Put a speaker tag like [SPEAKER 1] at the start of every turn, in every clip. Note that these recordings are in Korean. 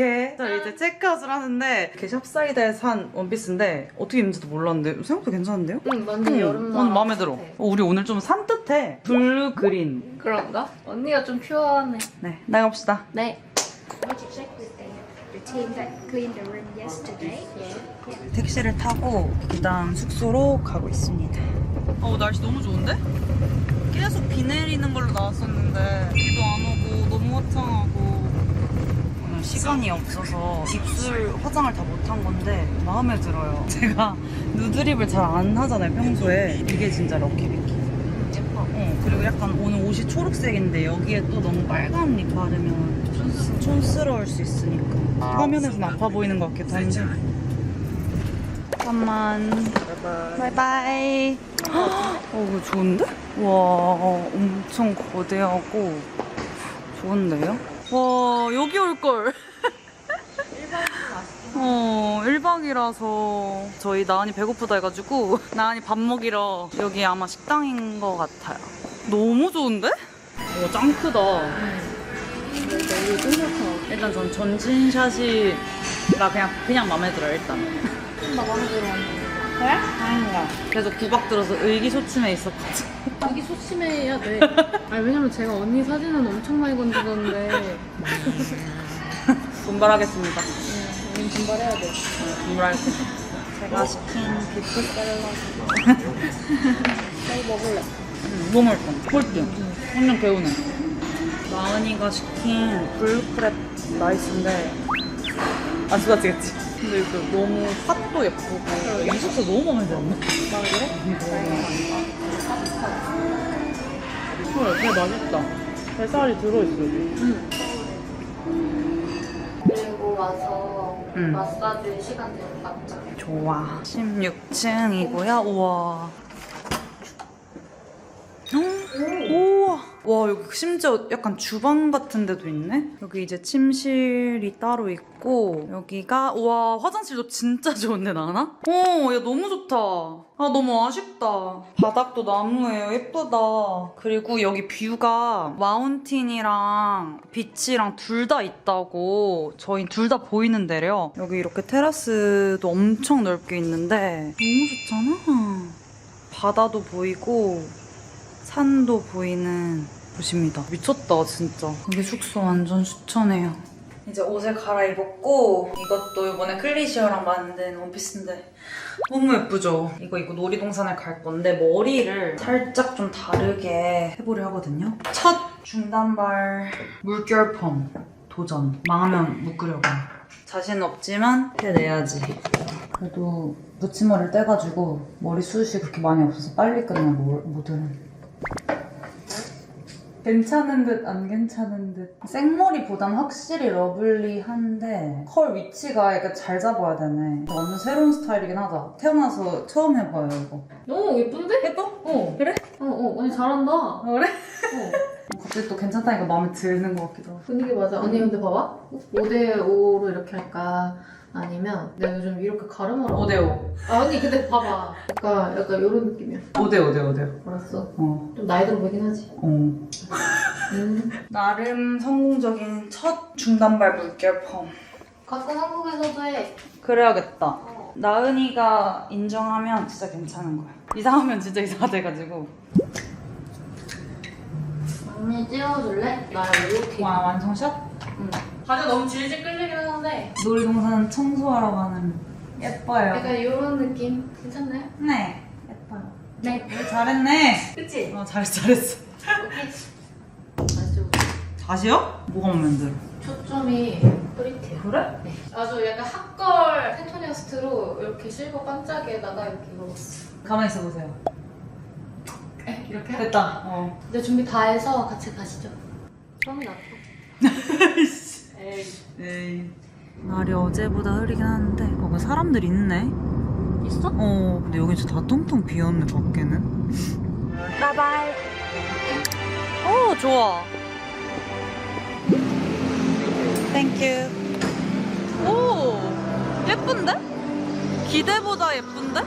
[SPEAKER 1] 자 이렇게 자 이제 체크아웃을 하는데 이렇게 샵사이드에 산 원피스인데 어떻게 입는지도 몰랐는데 생각보다 괜찮은데요?
[SPEAKER 2] 응, 완전
[SPEAKER 1] 응,
[SPEAKER 2] 여름날.
[SPEAKER 1] 오늘 마음에 들어. 어, 우리 오늘 좀 산뜻해. 블루 그린.
[SPEAKER 2] 그런가? 언니가 좀 퓨어하네.
[SPEAKER 1] 네, 나갑시다.
[SPEAKER 2] 네.
[SPEAKER 3] Want to check with the, the team that cleaned the room yesterday?
[SPEAKER 1] 택시를 타고 그다음 숙소로 가고 있습니다. 어 날씨 너무 좋은데? 계속 비 내리는 걸로 나왔었는데 비도 안 오고 너무 화창하고 시간이 없어서 입술 화장을 다 못한 건데 마음에 들어요. 제가 누드립을 잘 안 하잖아요 평소에 이게 진짜 럭키비키. 예뻐. 어, 그리고 약간 오늘 옷이 초록색인데 여기에 또 너무 빨간 립 바르면 촌스, 촌스러울 수 있으니까 화면에서는 아파 보이는 것 같기도 한데 잠깐만 바이바이 어 이거 좋은데? 와 엄청 거대하고 좋은데요? 와 여기 올걸 어 1박이라서 저희 나은이 배고프다 해가지고 나은이 밥 먹이러 여기 아마 식당인 것 같아요 너무 좋은데? 와짱 크다 일단 전 전진샷이 나 그냥 그냥 마음에 들어 일단
[SPEAKER 2] 나 마음에 들어.
[SPEAKER 1] 그래? 다행이다 계속 구박 들어서 의기소침해 있었거든.
[SPEAKER 2] 여기 소심해야 돼. 아니, 왜냐면 제가 언니 사진은 엄청 많이 건드렸는데,
[SPEAKER 1] 분발하겠습니다.
[SPEAKER 2] 응, 우린 분발해야 돼.
[SPEAKER 1] 분발할게 제가 시킨 비프
[SPEAKER 2] 빨리 먹을래.
[SPEAKER 1] 음, 너무 맛있다 꼴등 완전 개운해. 나은이가 시킨 블루크랩 라이스인데 안 쏟아지겠지? 근데 이거 너무 팥도 예쁘고 이 소스 너무 마음에 들었네.
[SPEAKER 2] 들어?
[SPEAKER 1] 헐, 되게 맛있다. 뱃살이 들어있어 여기
[SPEAKER 2] 그리고 와서
[SPEAKER 1] 응.
[SPEAKER 2] 마사지 시간 되면 맞자.
[SPEAKER 1] 좋아. 16층이고요. 우와. 우와 와 여기 심지어 약간 주방 같은 데도 있네? 여기 이제 침실이 따로 있고 여기가 와 화장실도 진짜 좋은데 나나? 어 야 너무 좋다. 아 너무 아쉽다. 바닥도 나무예요. 예쁘다. 그리고 여기 뷰가 마운틴이랑 비치랑 둘 다 있다고 저희 둘 다 보이는 데래요. 여기 이렇게 테라스도 엄청 넓게 있는데 너무 좋잖아. 바다도 보이고 산도 보이는 곳입니다. 미쳤다, 진짜. 여기 숙소 완전 추천해요. 이제 옷을 갈아입었고 이것도 이번에 클리시어랑 만든 원피스인데 너무 예쁘죠? 이거 입고 놀이동산을 갈 건데 머리를 살짝 좀 다르게 해보려 하거든요. 첫 중단발 물결 펌 도전. 망하면 묶으려고. 자신 없지만 해내야지. 그래도 붙임머리를 떼가지고 머리숱이 그렇게 많이 없어서 빨리 끝나 모- 모델은. 괜찮은 듯 안 괜찮은 듯 생머리보단 확실히 러블리한데 컬 위치가 약간 잘 잡아야 되네 완전 새로운 스타일이긴 하다 태어나서 처음 해봐요 이거
[SPEAKER 2] 너무 예쁜데?
[SPEAKER 1] 예뻐?
[SPEAKER 2] 어.
[SPEAKER 1] 그래?
[SPEAKER 2] 어, 어, 언니 잘한다.
[SPEAKER 1] 그래?
[SPEAKER 2] 어.
[SPEAKER 1] 갑자기 또 괜찮다니까 마음에 드는 것 같기도 하고
[SPEAKER 2] 분위기 맞아. 언니 근데 봐봐. 5대5로 이렇게 할까? 아니면 내가 요즘 이렇게 가르마를
[SPEAKER 1] 5대5
[SPEAKER 2] 아 언니 근데 봐봐. 약간 약간 이런 느낌이야.
[SPEAKER 1] 5대5 5대5
[SPEAKER 2] 알았어.
[SPEAKER 1] 어.
[SPEAKER 2] 좀 나이 들어 보이긴 하지.
[SPEAKER 1] 어.
[SPEAKER 2] 음.
[SPEAKER 1] 나름 성공적인 첫 중단발 물결 펌
[SPEAKER 2] 가끔 한국에서도 해.
[SPEAKER 1] 그래야겠다
[SPEAKER 2] 어.
[SPEAKER 1] 나은이가 인정하면 진짜 괜찮은 거야 이상하면 진짜 이상하돼가지고
[SPEAKER 2] 언니 찍어줄래? 나 이렇게.
[SPEAKER 1] 와 완성샷?
[SPEAKER 2] 응. 다들 너무 질질 끌리긴 하는데
[SPEAKER 1] 놀이동산 청소하러 가는 예뻐요.
[SPEAKER 2] 약간 이런 느낌 괜찮나요?
[SPEAKER 1] 네, 예뻐요.
[SPEAKER 2] 네.
[SPEAKER 1] 우리 잘했네.
[SPEAKER 2] 그치?
[SPEAKER 1] 어, 잘했어, 잘했어.
[SPEAKER 2] 오케이. 다시 좀
[SPEAKER 1] 다시요? 뭐가 마음에 들어?
[SPEAKER 2] 초점이 프리티해요.
[SPEAKER 1] 그래?
[SPEAKER 2] 네. 아주 약간 핫걸 펜토니스트로 이렇게 실버 반짝이에다가 이렇게 입어봤어.
[SPEAKER 1] 가만히 있어 보세요.
[SPEAKER 2] 에, 이렇게?
[SPEAKER 1] 됐다. 어.
[SPEAKER 2] 이제 준비 다 해서 같이 가시죠. 처음이 낫고. 에이.
[SPEAKER 1] 날이 어제보다 흐리긴 하는데, 어, 그 사람들 있네.
[SPEAKER 2] 있어?
[SPEAKER 1] 어, 근데 여기 진짜 다 텅텅 비었네, 밖에는. 바이바이. 오, 좋아. 땡큐. 오, 예쁜데? 기대보다 예쁜데?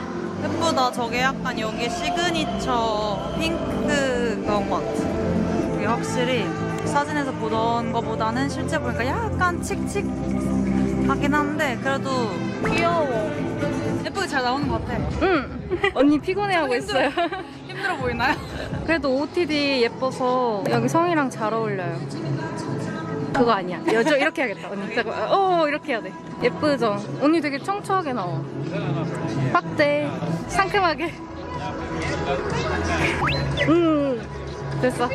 [SPEAKER 1] 예쁘다. 저게 약간 여기 시그니처 핑크 그런 것 같아. 이게 확실히 사진에서 보던 거보다는 실제 보니까 약간 칙칙하긴 한데 그래도
[SPEAKER 2] 귀여워.
[SPEAKER 1] 예쁘게 잘 나오는 것 같아.
[SPEAKER 2] 응. 언니 피곤해하고 있어요.
[SPEAKER 1] 힘들어 보이나요?
[SPEAKER 2] 그래도 OOTD 예뻐서 여기 성이랑 잘 어울려요. 그거 아니야. 여자 이렇게 해야겠다. 언니. 잠깐. 어 이렇게 해야 돼. 예쁘죠? 언니 되게 청초하게 나와. 확대. 상큼하게. 음. 됐어.
[SPEAKER 1] 어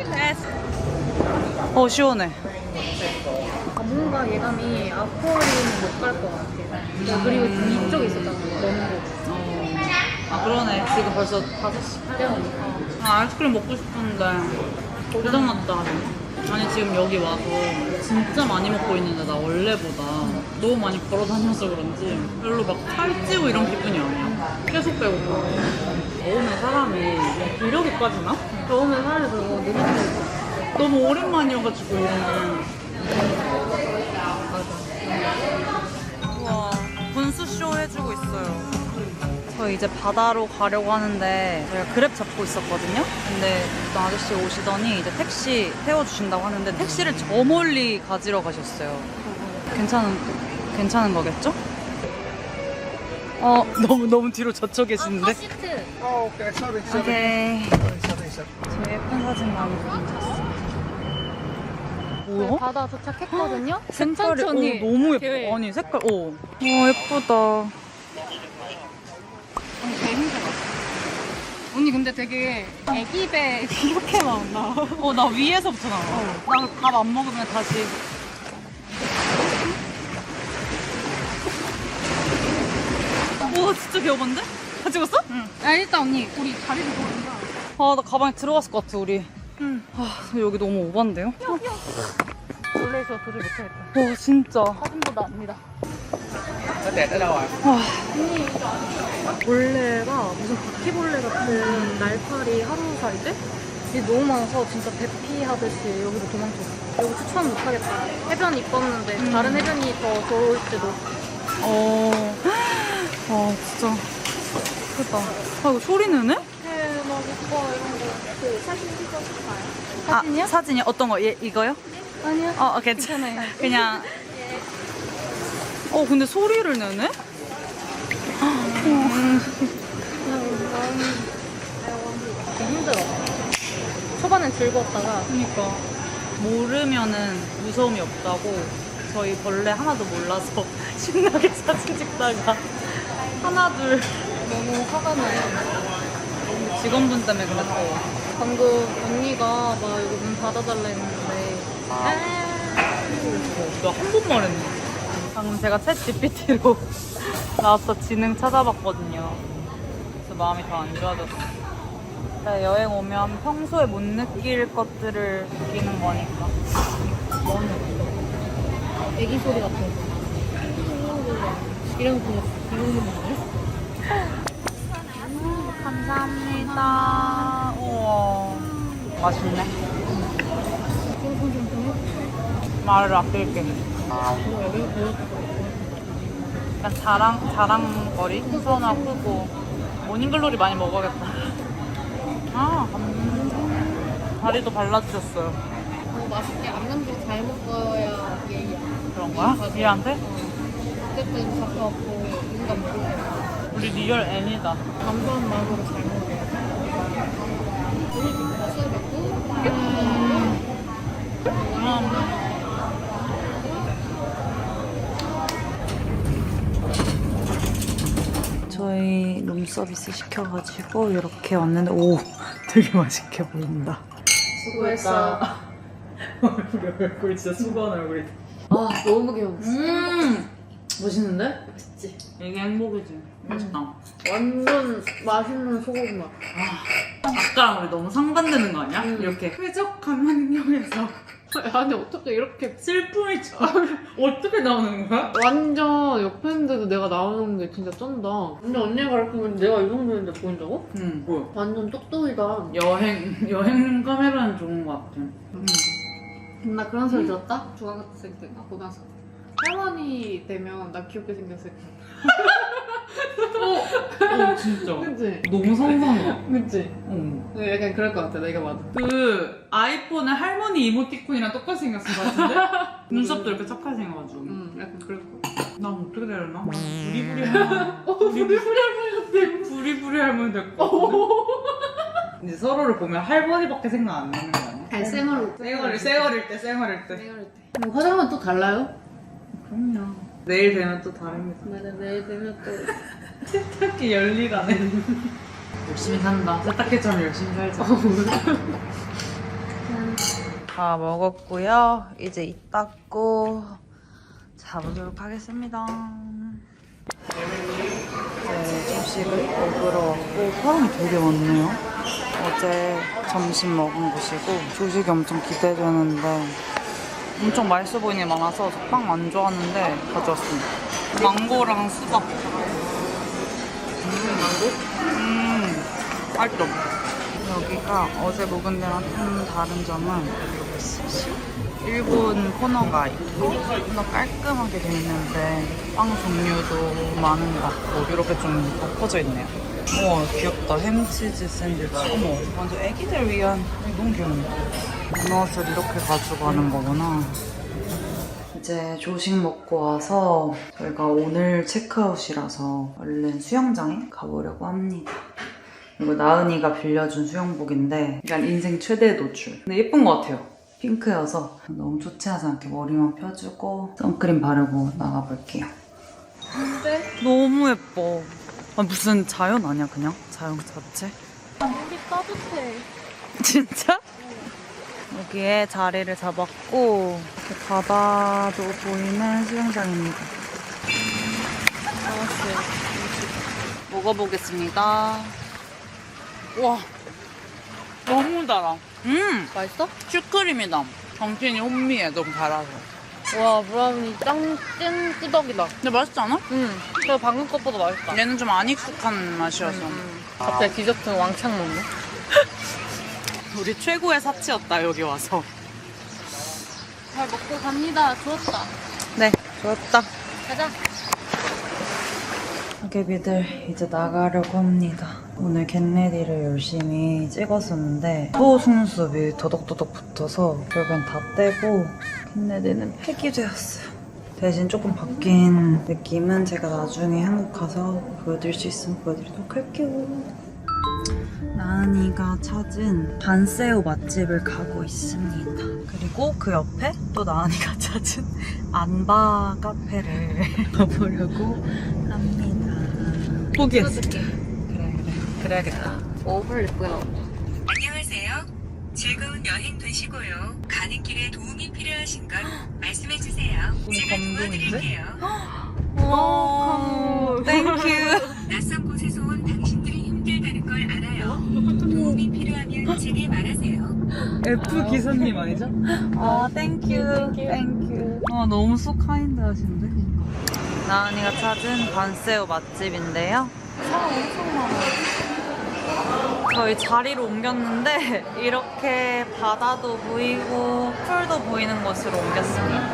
[SPEAKER 1] 시원해.
[SPEAKER 2] 뭔가 예감이 아쿠아리움은 못 갈 것 같아. 그리고 이쪽에 있었잖아. 너무.
[SPEAKER 1] 아 그러네. 지금 벌써 5시 8분이니까. 아 아이스크림 먹고 싶은데 고장 났다. 아니 지금 여기 와서 진짜 많이 먹고 있는데 나 원래보다 너무 많이 걸어 다녀서 그런지 별로 막 살찌고 이런 기분이 아니야. 계속 배고파. 더우면 사람이 기력이 빠지나?
[SPEAKER 2] 더우면 사람이 그거 느리게
[SPEAKER 1] 너무 오랜만이어가지고. 우와 분수쇼 해주고 있어요. 저 이제 바다로 가려고 하는데 저희가 그랩 잡고 있었거든요. 근데 어떤 아저씨 오시더니 이제 택시 태워주신다고 하는데 택시를 저 멀리 가지러 가셨어요. 괜찮은 괜찮은 거겠죠? 어 너무 너무 뒤로 젖혀 계시는데.
[SPEAKER 2] 시트.
[SPEAKER 4] Okay. Sorry, sorry.
[SPEAKER 1] 오케이.
[SPEAKER 4] Sorry.
[SPEAKER 1] 저 예쁜 사진 많이 보내셨어. 뭐야?
[SPEAKER 2] 바다 도착했거든요.
[SPEAKER 1] 색깔이
[SPEAKER 2] 괜찮죠, 언니?
[SPEAKER 1] 어, 너무 예뻐.
[SPEAKER 2] 대회.
[SPEAKER 1] 아니 색깔 어. 와 예쁘다.
[SPEAKER 2] 언니 제일 힘들어. 언니 근데 되게 애기 배 이렇게 나온다.
[SPEAKER 1] 어나 위에서부터 나와. 나밥 안 먹으면 다시. 와 진짜 귀여운데? 다 찍었어?
[SPEAKER 2] 응. 야 일단 언니 우리 자리를 보는다.
[SPEAKER 1] 아나 가방에 들어갔을 것 같아 우리. 응. 아 여기 너무 오반데요?
[SPEAKER 2] 원래 저 도저히 못하겠다.
[SPEAKER 1] 와 진짜.
[SPEAKER 2] 사진보다 압니다. 벌레가 무슨 바퀴벌레 같은 날파리 하루살이들? 이게 너무 많아서 진짜 대피하듯이 여기로 도망쳤어. 여기 추천 못하겠다. 해변 이뻤는데 다른 해변이 더 좋을지도.
[SPEAKER 1] 어. 와 진짜 크다. 아 이거 소리 내네?
[SPEAKER 2] 대박 오빠 이런 거. 그 사진 찍어줄까요?
[SPEAKER 1] 아,
[SPEAKER 2] 사진이요?
[SPEAKER 1] 사진이 어떤 거? 얘 이거요?
[SPEAKER 2] 아니요.
[SPEAKER 1] 어 괜찮아요.
[SPEAKER 2] 괜찮아요.
[SPEAKER 1] 그냥. 어 근데 소리를 내네?
[SPEAKER 2] 힘들어. 초반엔 즐거웠다가
[SPEAKER 1] 그러니까 모르면은 무서움이 없다고 저희 벌레 하나도 몰라서 신나게 사진 찍다가 하나 둘
[SPEAKER 2] 너무 화가 나요.
[SPEAKER 1] 직원분 때문에 그랬어요.
[SPEAKER 2] 방금 언니가 막 여기 문 닫아달라 했는데
[SPEAKER 1] 나 한 번만 했네. 방금 제가 챗 GPT로 나와서 지능 찾아봤거든요. 그래서 마음이 더 안 좋아졌어요. 네, 여행 오면 평소에 못 느낄 것들을 느끼는 거니까.
[SPEAKER 2] 애기 소리 같은 거. 이런 거 이런 거 뭐예요?
[SPEAKER 1] 감사합니다. 우와. 맛있네. 말을 아낄게. 약간 자랑, 자랑거리? 수원화 크고. 모닝글로리 많이 먹어야겠다. 아, 음. 다리도 발라주셨어요.
[SPEAKER 2] 어, 맛있게 안면도 잘 먹어야 예의야.
[SPEAKER 1] 그런 거야? 얘한테?
[SPEAKER 2] 어쨌든 잡혀갖고 인간 먹고
[SPEAKER 1] 우리 리얼 N이다.
[SPEAKER 2] 감사한 마음으로 잘 먹어야 오늘 좀 맛을 먹고
[SPEAKER 1] 음. 저희 룸서비스 시켜가지고 이렇게 왔는데 오 되게 맛있게 보인다.
[SPEAKER 2] 수고했어.
[SPEAKER 1] 우리 얼굴 진짜 수고한 얼굴이다.
[SPEAKER 2] 아 너무 귀여웠어.
[SPEAKER 1] 음 맛있는데?
[SPEAKER 2] 맛있지?
[SPEAKER 1] 이게 행복이지. 맛있다.
[SPEAKER 2] 완전 맛있는 소고기 맛.
[SPEAKER 1] 아까랑 우리 너무 상반되는 거 아니야? 이렇게 쾌적한 환경에서
[SPEAKER 2] 아니 어떻게 이렇게
[SPEAKER 1] 슬픔이 저- 어떻게 나오는 거야?
[SPEAKER 2] 완전 옆에 있는데도 내가 나오는 게 진짜 쩐다. 근데 언니가 가르치면 내가 이 정도인데 보인다고?
[SPEAKER 1] 응 뭐야?
[SPEAKER 2] 완전 똑똑이다.
[SPEAKER 1] 여행 여행 카메라는 좋은 것 같아.
[SPEAKER 2] 나 그런 소리 들었다? 중학생 때가 보면서 할머니 되면 나 귀엽게 생겼을 때.
[SPEAKER 1] 어 진짜.
[SPEAKER 5] 그치?
[SPEAKER 1] 너무 상상가.
[SPEAKER 5] 그치?
[SPEAKER 1] 어.
[SPEAKER 5] 약간 그럴 것 같아 내가 봐도
[SPEAKER 1] 그 아이폰의 할머니 이모티콘이랑 똑같이 생겼을 것 같은데? 눈썹도 이렇게 착하게 생겨가지고.
[SPEAKER 5] 응 약간 그럴 것 같아
[SPEAKER 1] 난 어떻게 되려나? 부리부리 할머니.
[SPEAKER 5] 어 부리부리 할머니 같아
[SPEAKER 1] 부리부리 할머니 될 것 같은데? 이제 서로를 보면 할머니밖에 생각 안 나는 거 아니야?
[SPEAKER 5] 아니 쌩얼
[SPEAKER 1] 쌩얼일, 쌩얼일 때, 쌩얼일 때.
[SPEAKER 5] 쌩얼일 때 뭐 화장은 또 달라요?
[SPEAKER 1] 그럼요. 내일 되면 또 다릅니다.
[SPEAKER 5] 맞아 내일 되면 또
[SPEAKER 1] 세탁기 열일하네. 열심히 산다. 세탁기처럼 열심히 살자. 다 먹었고요. 이제 이 닦고 자보도록 하겠습니다. 네, 점심을 먹으러 왔고 사람이 되게 많네요. 어제 점심 먹은 곳이고 조식이 엄청 기대되는데 엄청 맛있어 보이는 게 많아서 저빵안 좋아하는데 가져왔습니다. 망고랑 수박. 음, 맛있어. 여기가 어제 먹은 데랑 좀 다른 점은. 일본 코너가 있고 좀 더 깔끔하게 돼 있는데 빵 종류도 많은 것 같고 이렇게 좀 엎어져 있네요. 우와 귀엽다. 햄치즈 샌드위치. 어머 완전 애기들 위한 너무 귀여운데. 도넛을 이렇게 가져가는 거구나. 이제 조식 먹고 와서 저희가 오늘 체크아웃이라서 얼른 수영장에 가보려고 합니다. 이거 나은이가 빌려준 수영복인데 약간 인생 최대 노출. 근데 예쁜 것 같아요. 핑크여서 너무 좋지하지 않게 머리만 펴주고 선크림 바르고 나가볼게요. 너무 예뻐. 아, 무슨 자연 아니야 그냥? 자연 자체?
[SPEAKER 2] 물이 따뜻해.
[SPEAKER 1] 진짜? 여기에 자리를 잡았고 이렇게 바다도 보이는 수영장입니다.
[SPEAKER 2] 나왔어요.
[SPEAKER 1] 먹어보겠습니다. 와, 너무 달아. 음,
[SPEAKER 2] 맛있어?
[SPEAKER 1] 슈크림이다. 정신이 혼미해, 너무 달아서.
[SPEAKER 2] 와 브라우니 짱찐 끄덕이다.
[SPEAKER 1] 근데 맛있지 않아?
[SPEAKER 2] 응. 저 방금 것보다 맛있다.
[SPEAKER 1] 얘는 좀 안 익숙한 맛이어서.
[SPEAKER 2] 음. 갑자기 디저트 왕창 먹네.
[SPEAKER 1] 우리 최고의 사치였다, 여기 와서.
[SPEAKER 2] 잘 먹고 갑니다. 좋았다.
[SPEAKER 1] 네, 좋았다.
[SPEAKER 2] 가자.
[SPEAKER 1] 가게비들 이제 나가려고 합니다. 오늘 겟레디를 열심히 찍었었는데 또 속눈썹이 더덕더덕 붙어서 결국엔 다 떼고 겟레디는 폐기되었어요. 대신 조금 바뀐 느낌은 제가 나중에 한국 가서 보여드릴 수 있으면 보여드리도록 할게요. 나은이가 찾은 반세오 맛집을 가고 있습니다. 그리고 그 옆에 또 나은이가 찾은 안바 카페를 가보려고 합니다. 포기했어. 그래, 그래. 그래야겠다.
[SPEAKER 2] 오, 헐 예쁘게 나온다.
[SPEAKER 6] 안녕하세요. 즐거운 여행 되시고요. 가는 길에 도움이 필요하신 건 말씀해 주세요. 제가? 도와드릴게요.
[SPEAKER 1] 오, 땡큐.
[SPEAKER 6] 낯선 곳에서 온 당신들이 힘들다는 걸 알아요. 도움이 필요하면 제게 말하세요.
[SPEAKER 1] F 기사님 아니죠? 아, 땡큐. 땡큐. 아, 너무 소 카인드 하신데? 나은이가 찾은 반세오 맛집인데요. 사람 엄청 많아요. 저희 자리로 옮겼는데 이렇게 바다도 보이고 풀도 보이는 곳으로 옮겼습니다.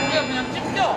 [SPEAKER 1] 고기가 그냥 찢겨.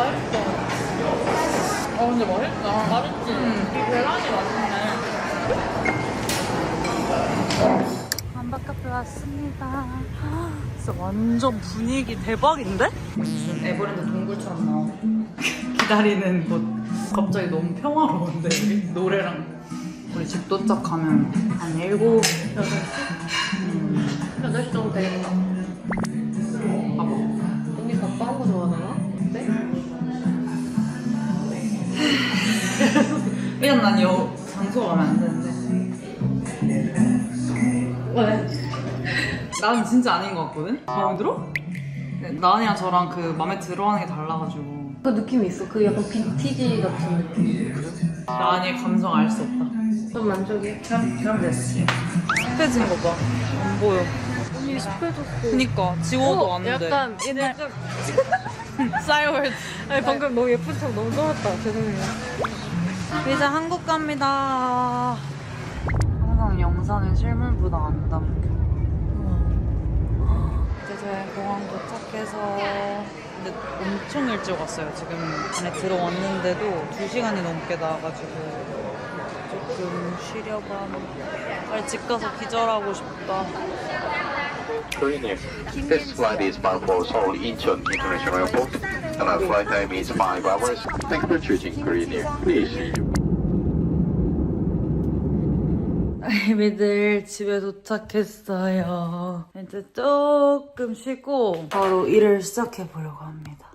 [SPEAKER 1] 맛있어.
[SPEAKER 2] 어,
[SPEAKER 1] 근데 맛있다.
[SPEAKER 2] 맛있지?
[SPEAKER 1] 이 계란이 맛있네. 한바 카페 왔습니다. 진짜 완전 분위기 대박인데? 무슨 에버랜드 동굴처럼 나와. 기다리는 곳. 갑자기 너무 평화로운데? 노래랑 우리 집 도착하면 한 7, 8시? 음,
[SPEAKER 5] 8시 정도 되겠다
[SPEAKER 1] 일단 난 여, 장소 가면 안 되는데.
[SPEAKER 5] 왜?
[SPEAKER 1] 나는 진짜 아닌 것 같거든? 마음에 들어? 네, 나은이랑 저랑 그 마음에 들어하는 게 달라가지고
[SPEAKER 5] 그 느낌이 있어. 그 약간 빈티지 같은 느낌.
[SPEAKER 1] 나은이의 감성 알 수 없다.
[SPEAKER 5] 좀 만족해.
[SPEAKER 1] 그럼, 그럼 됐어. 습해진 거 봐. 안 보여.
[SPEAKER 2] 언니 습해졌어.
[SPEAKER 1] 그니까 지워도 왔는데.
[SPEAKER 2] 약간 옛날
[SPEAKER 1] 쌀월.
[SPEAKER 2] 아니 방금 너무 예쁜 척 너무 쩔었다. 죄송해요.
[SPEAKER 1] 이제 한국 갑니다. 항상 영상에 실물보다 안 담겨. 이제 저희 공항 도착해서 근데 엄청 일찍 왔어요. 지금 안에 들어왔는데도 2시간이 넘게 나와가지고 조금 쉬려고 하는데 빨리 집 가서 기절하고 싶다.
[SPEAKER 7] This flight is bound for Seoul Incheon International Airport, our flight time is 5 hours. Thanks for choosing Korean Air. Please.
[SPEAKER 1] 아이비들 집에 도착했어요. 이제 조금 쉬고 바로 일을 시작해 보려고 합니다.